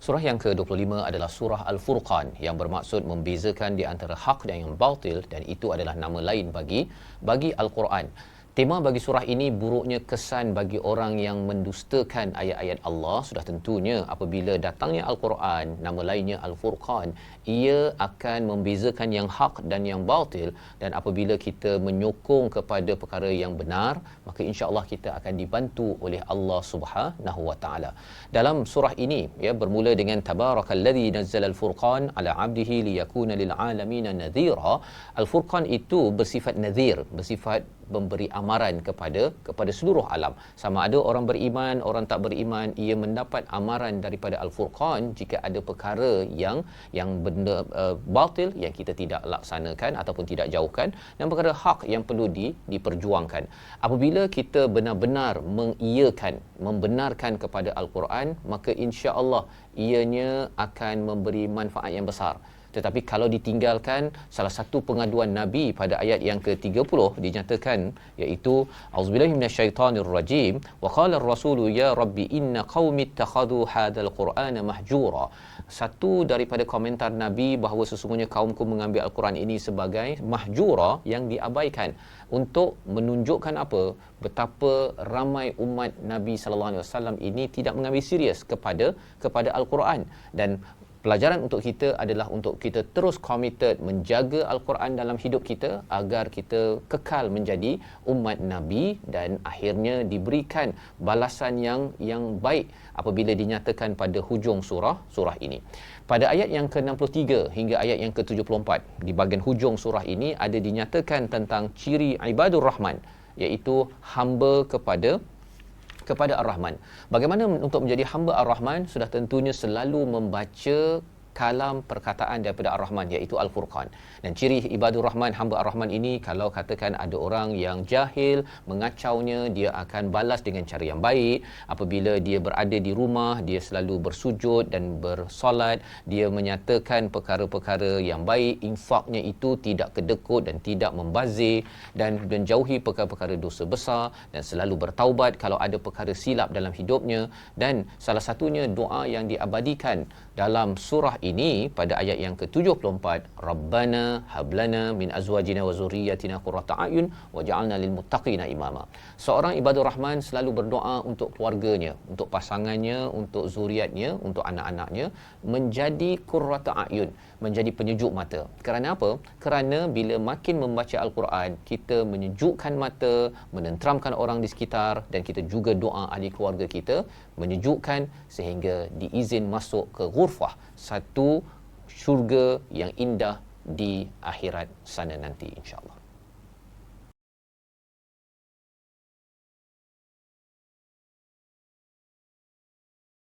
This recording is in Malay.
Surah yang ke-25 adalah surah Al-Furqan yang bermaksud membezakan di antara hak dan yang batil dan itu adalah nama lain bagi bagi Al-Quran. Tema bagi surah ini buruknya kesan bagi orang yang mendustakan ayat-ayat Allah sudah tentunya apabila datangnya Al-Quran nama lainnya Al-Furqan ia akan membezakan yang hak dan yang batil dan apabila kita menyokong kepada perkara yang benar maka insya-Allah kita akan dibantu oleh Allah Subhanahu wa taala. Dalam surah ini ya bermula dengan tabarakallazi nazzala al-furqan ala 'abdihi liyakuna lil 'alamin nadhira. Al-Furqan itu bersifat nadhir, bersifat memberi amaran kepada kepada seluruh alam. Sama ada orang beriman orang tak beriman ia mendapat amaran daripada al-furqan jika ada perkara yang yang benda uh, batil yang kita tidak laksanakan ataupun tidak jauhkan dan perkara hak yang perlu di, diperjuangkan. Apabila kita benar-benar mengiyakan membenarkan kepada al-Quran maka insya-Allah ianya akan memberi manfaat yang besar tetapi kalau ditinggalkan salah satu pengaduan nabi pada ayat yang ke-30 dinyatakan iaitu auzubillahi minasyaitonirrajim wa qala ar-rasulu ya rabbi inna qaumi ittakhadhu hadzal qur'ana mahjura. Satu daripada komentar nabi bahawa sesungguhnya kaumku mengambil al-Quran ini sebagai mahjura yang diabaikan untuk menunjukkan apa? Betapa ramai umat Nabi sallallahu alaihi wasallam ini tidak mengambil serius kepada kepada al-Quran. Dan pelajaran untuk kita adalah untuk kita terus committed menjaga al-Quran dalam hidup kita agar kita kekal menjadi umat nabi dan akhirnya diberikan balasan yang yang baik apabila dinyatakan pada hujung surah surah ini. Pada ayat yang ke-63 hingga ayat yang ke-74 di bahagian hujung surah ini ada dinyatakan tentang ciri ibadur rahman iaitu hamba kepada kepada Ar-Rahman. Bagaimana untuk menjadi hamba Ar-Rahman? Sudah tentunya selalu membaca kalam perkataan daripada Ar-Rahman iaitu Al-Furqan. Dan ciri ibadur Rahman hamba Ar-Rahman ini kalau katakan ada orang yang jahil mengacaunya dia akan balas dengan cara yang baik. Apabila dia berada di rumah dia selalu bersujud dan bersolat, dia menyatakan perkara-perkara yang baik, infaknya itu tidak kedekut dan tidak membazir dan menjauhi perkara-perkara dosa besar dan selalu bertaubat kalau ada perkara silap dalam hidupnya dan salah satunya doa yang diabadikan dalam surah ini pada ayat yang ke-74 Rabbana hablana min azwajina wa zurriyyatina qurrata a'yun waj'alna lil muttaqina imama. Seorang ibadur rahman selalu berdoa untuk keluarganya, untuk pasangannya, untuk zuriatnya, untuk anak-anaknya menjadi qurrata a'yun, menjadi penyejuk mata. Kerana apa? Kerana bila makin membaca al-Quran, kita menyejukkan mata, menenteramkan orang di sekitar dan kita juga doa ahli keluarga kita menyejukkan sehingga diizin masuk ke ghurfah satu syurga yang indah di akhirat sana nanti insyaallah